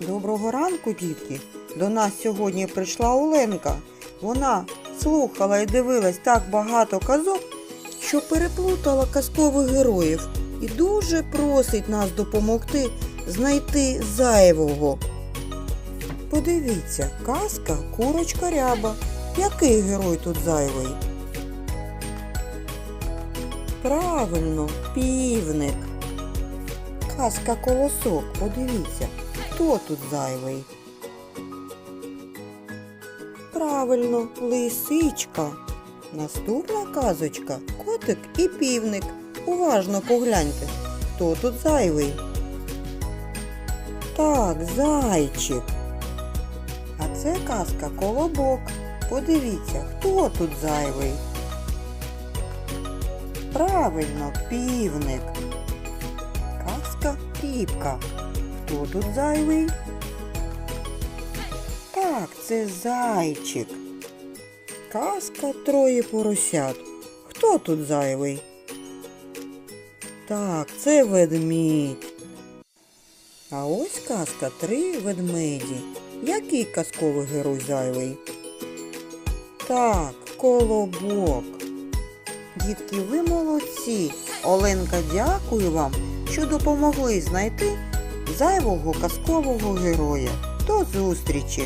Доброго ранку, дітки. До нас сьогодні прийшла Оленка. Вона слухала і дивилась так багато казок, що переплутала казкових героїв і дуже просить нас допомогти знайти зайвого. Подивіться, казка курочка ряба. Який герой тут зайвий? Правильно, півник. Казка колосок, подивіться, хто тут зайвий? Правильно, лисичка. Наступна казочка котик і півник. Уважно погляньте, хто тут зайвий. Так, зайчик. А це казка колобок. Подивіться, хто тут зайвий. Правильно, півник. Казка рібка. Хто тут зайвий? Так, це зайчик. Казка троє поросят. Хто тут зайвий? Так, це ведмідь. А ось казка три ведмеді. Який казковий герой зайвий? Так, колобок. Дітки, ви молодці. Оленка, дякую вам, що допомогли знайти зайвого казкового героя. До зустрічі!